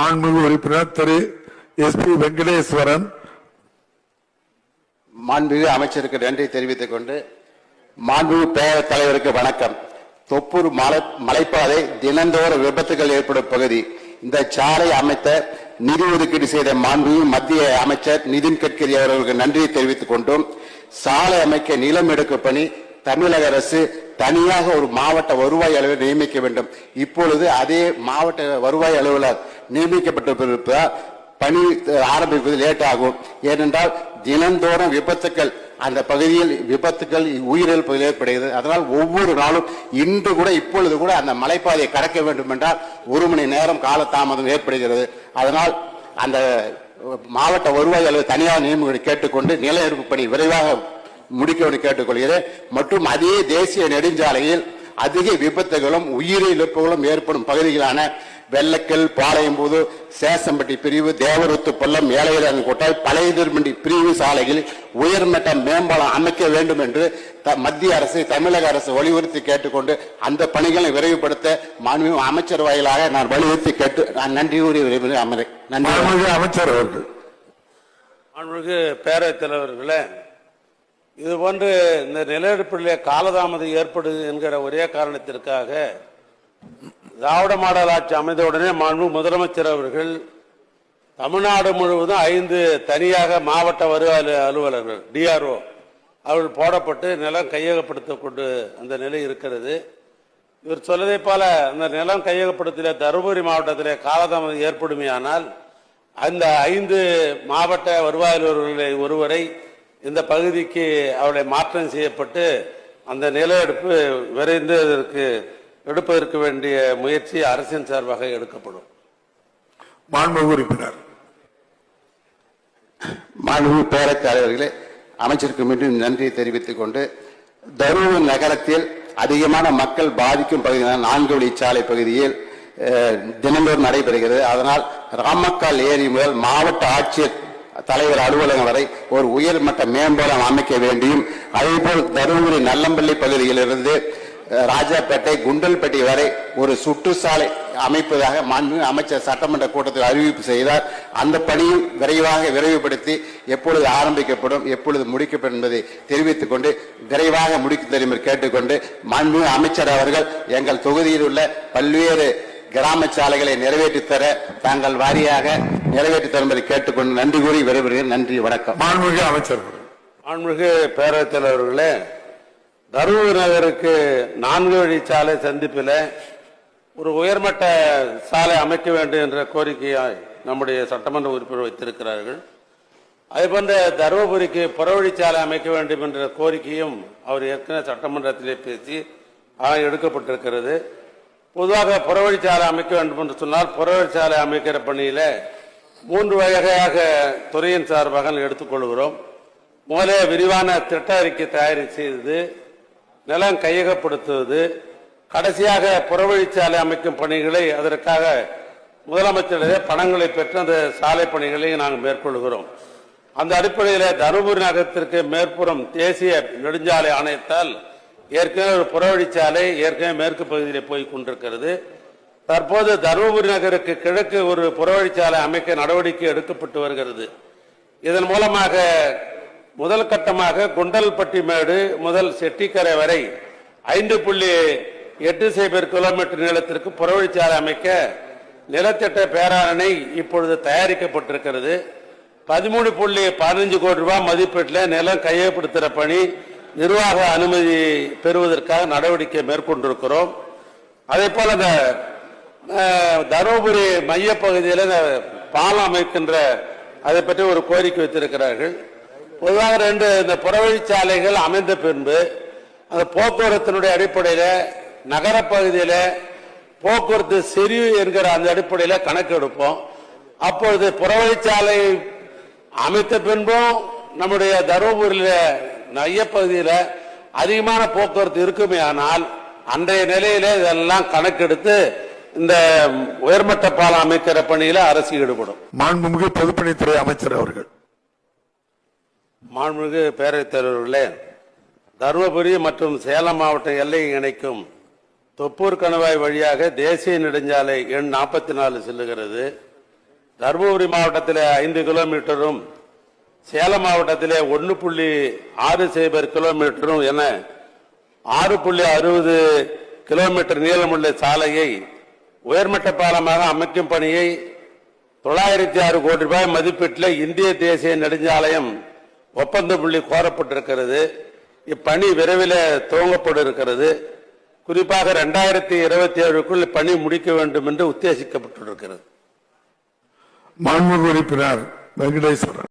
மாண்புமிகு உறுப்பினர் திரு S B Venkateswaran. மாண்புமிகு அமைச்சருக்கு நன்றி தெரிவித்துக் கொண்டு மாண்புமிகு பேரவைத் தலைவருக்கு வணக்கம். தொப்பூர் மலை மலைப்பாதை தினந்தோறும் விபத்துகள் ஏற்படும் பகுதி. இந்த சாலை அமைத்த நிதி ஒதுக்கீடு செய்த மாண்புமிகு மத்திய அமைச்சர் நிதின் கட்கரி அவர்களுக்கு நன்றியை தெரிவித்துக் கொண்டும். சாலை அமைக்க நிலம் எடுக்கும் பணி தமிழக அரசு தனியாக ஒரு மாவட்ட வருவாய் அலுவலர் நியமிக்க வேண்டும். இப்பொழுது அதே மாவட்ட வருவாய் அலுவலர் நியமிக்கப்பட்டிருப்பதால் பணி ஆரம்பிப்பது லேட் ஆகும். ஏனென்றால் தினந்தோறும் விபத்துக்கள் அந்த பகுதியில் விபத்துக்கள் உயிரிழப்புகள் ஏற்படுகிறது. அதனால் ஒவ்வொரு நாளும் இன்று கூட இப்பொழுது கூட அந்த மலைப்பாதையை கடக்க வேண்டும் என்றால் ஒரு மணி நேரம் காலதாமதம் ஏற்படுகிறது. அதனால் அந்த மாவட்ட வருவாய் அலுவலர் தனியார் நியமனங்களை கேட்டுக்கொண்டு நில எடுப்பு பணி விரைவாக முடிக்க வேண்டும் கேட்டுக்கொள்கிறேன். மற்றும் அதே தேசிய நெடுஞ்சாலையில் அதிக விபத்துகளும் உயிரிழப்புகளும் ஏற்படும் பகுதிகளான வெள்ளக்கல் பாளையம்பூது சேசம்பட்டி பிரிவு தேவருத்து பள்ளம் ஏழையரன் கோட்டாய் பழைய திருமண்டி பிரிவு சாலைகளில் உயர்மட்ட மேம்பாலம் அமைக்க வேண்டும் என்று த- மத்திய அரசு தமிழக அரசு வலியுறுத்தி கேட்டுக்கொண்டு அந்த பணிகளை விரைவுபடுத்த மாண்பு அமைச்சர் வாயிலாக நான் வலியுறுத்தி கேட்டு நான் நன்றி கூறி அமைச்சர் அவர்கள். மாண்புமிகு பேரவைத் தலைவர்களே இது போன்று இந்த நிலநடுப்பிலே காலதாமதம் ஏற்படுது என்கிற ஒரே காரணத்திற்காக திராவிட மாடல் ஆட்சி அமைந்தவுடனே மாண்பு முதலமைச்சர் அவர்கள் தமிழ்நாடு முழுவதும் ஐந்து தனியாக மாவட்ட வருவாய் அலுவலர்கள் டிஆர்ஓ அவர்கள் போடப்பட்டு நிலம் கையகப்படுத்த கொண்டு அந்த நிலை இருக்கிறது. இவர் சொல்லதை போல அந்த நிலம் கையகப்படுத்தில தருமபுரி மாவட்டத்திலே காலதாமதம் ஏற்படுமையானால் அந்த ஐந்து மாவட்ட வருவாய் அலுவலர்களை ஒருவரை இந்த பகுதிக்கு அவளை மாற்றம் செய்யப்பட்டு அந்த நில எடுப்பு விரைந்து அதற்கு எடுப்பதற்கு வேண்டிய முயற்சி அரசின் சார்பாக எடுக்கப்படும். மாண்புமிகு உறுப்பினர். மாண்புமிகு பேரவைத் தலைவர்களே அமைச்சருக்கு மீண்டும் நன்றியை தெரிவித்துக் கொண்டு தருமபுரி நகரத்தில் அதிகமான மக்கள் பாதிக்கும் பகுதியான நான்கு வழிச்சாலை பகுதியில் தினந்தோறும் நடைபெறுகிறது. அதனால் ராமக்கால் ஏரி முதல் மாவட்ட ஆட்சியர் தலைவர் அலுவலகம் வரை ஒரு உயர்மட்ட மேம்பாலம் அமைக்க வேண்டியும் அதேபோல் தருமபுரி நல்லம்பள்ளி பகுதியிலிருந்து ராஜாப்பேட்டை குண்டல்பட்டி வரை ஒரு சுற்றுச்சாலை அமைப்பதாக மாண்புமிகு அமைச்சர் சட்டமன்ற கூட்டத்தில் அறிவிப்பு செய்தார். அந்த பணியும் விரைவாக விரைவுபடுத்தி எப்பொழுது ஆரம்பிக்கப்படும் எப்பொழுது முடிக்கப்படும் என்பதை தெரிவித்துக் கொண்டு விரைவாக முடிக்க தெரியும் கேட்டுக்கொண்டு மாண்பு அமைச்சர் அவர்கள் எங்கள் தொகுதியில் உள்ள பல்வேறு கிராம சாலைகளை நிறைவேற்றித் தர தாங்கள் வாரியாக நிறைவேற்றித் தரும்படி கேட்டுக்கொண்டு நன்றி கூறி விரைவுகிறேன் நன்றி வணக்கம். மாண்புமிகு அமைச்சர் மாண்புமிகு பேரவைத் தலைவர்களே தருமபுரி நகருக்கு நான்கு வழிச்சாலை சந்திப்பில் ஒரு உயர்மட்ட சாலை அமைக்க வேண்டும் என்ற கோரிக்கையை நம்முடைய சட்டமன்ற உறுப்பினர் வைத்திருக்கிறார்கள். அதேபோன்ற தருமபுரிக்கு புறவழிச்சாலை அமைக்க வேண்டும் என்ற கோரிக்கையும் அவர் ஏற்கனவே சட்டமன்றத்திலே பேசி எடுக்கப்பட்டிருக்கிறது. பொதுவாக புறவழிச்சாலை அமைக்க வேண்டும் என்று சொன்னால் புறவழிச்சாலை அமைக்கிற பணியில மூன்று வகையாக துறையின் சார்பாக எடுத்துக்கொள்கிறோம். முதலே விரிவான திட்ட அறிக்கை தயாரி செய்தது நிலம் கையகப்படுத்துவது கடைசியாக புறவழிச்சாலை அமைக்கும் பணிகளை அதற்காக முதலமைச்சரிடையே பணங்களை பெற்று அந்த சாலை பணிகளை நாங்கள் மேற்கொள்கிறோம். அந்த அடிப்படையில் தருமபுரி நகரத்திற்கு மேற்புறம் தேசிய நெடுஞ்சாலை ஆணையத்தால் ஏற்கனவே ஒரு புறவழிச்சாலை ஏற்கனவே மேற்கு பகுதியில் போய் கொண்டிருக்கிறது. தற்போது தருமபுரி நகருக்கு கிழக்கு ஒரு புறவழிச்சாலை அமைக்க நடவடிக்கை எடுக்கப்பட்டு வருகிறது. இதன் மூலமாக முதல் கட்டமாக குண்டல்பட்டி மேடு முதல் செட்டிக்கரை வரை ஐந்து புள்ளி எட்டு சைபர் கிலோமீட்டர் நீளத்திற்கு புறவழிச்சாலை அமைக்க நிலத்திட்ட பேராணை இப்பொழுது தயாரிக்கப்பட்டிருக்கிறது. பதிமூணு புள்ளி பதினஞ்சு கோடி ரூபாய் மதிப்பீட்டில் நிலம் கையகப்படுத்துகிற பணி நிர்வாக அனுமதி பெறுவதற்காக நடவடிக்கை மேற்கொண்டிருக்கிறோம். அதே போல இந்த தருமபுரி மையப்பகுதியில் பாலம் அமைக்கின்ற அதை பற்றி ஒரு கோரிக்கை வைத்திருக்கிறார்கள். பொதுவாக ரெண்டு இந்த புறவழிச்சாலைகள் அமைந்த பின்பு அந்த போக்குவரத்தினுடைய அடிப்படையில் நகரப்பகுதியில் போக்குவரத்து செறிவு என்கிற அந்த அடிப்படையில் கணக்கு எடுப்போம். அப்பொழுது புறவழிச்சாலை அமைத்த பின்பும் நம்முடைய தருமபுரியில் மையப்பகுதியில் அதிகமான போக்குவரத்து இருக்குமே ஆனால் அன்றைய நிலையில இதெல்லாம் கணக்கெடுத்து இந்த உயர்மட்ட பாலம் அமைக்கிற பணியில அரசு ஈடுபடும். மாண்புமிகு பொதுப்பணித்துறை அமைச்சர் அவர்கள். மாண்புமிகு பேரவைத் தலைவர்களே தருமபுரி மற்றும் சேலம் மாவட்ட எல்லையை இணைக்கும் தொப்பூர் கணவாய் வழியாக தேசிய நெடுஞ்சாலை எண் நாற்பத்தி நாலு செல்லுகிறது. தருமபுரி மாவட்டத்தில் ஐந்து கிலோமீட்டரும் சேலம் மாவட்டத்திலே ஒன்று புள்ளி ஆறு சைபர் கிலோமீட்டரும் என ஆறு புள்ளி அறுபது கிலோமீட்டர் நீளமுள்ள சாலையை உயர்மட்ட பாலமாக அமைக்கும் பணியை தொள்ளாயிரத்தி ஆறு கோடி ரூபாய் மதிப்பீட்டில் இந்திய தேசிய நெடுஞ்சாலையம் ஒப்பந்த புள்ளி கோரப்பட்டிருக்கிறது. இப்பணி விரைவில் துவங்கப்பட இருக்கிறது குறிப்பாக ரெண்டாயிரத்தி இருபத்தி ஏழுக்குள் பணி முடிக்க வேண்டும் என்று உத்தேசிக்கப்பட்டிருக்கிறது. மாண்பு உறுப்பினர் வெங்கடேஸ்வரன்.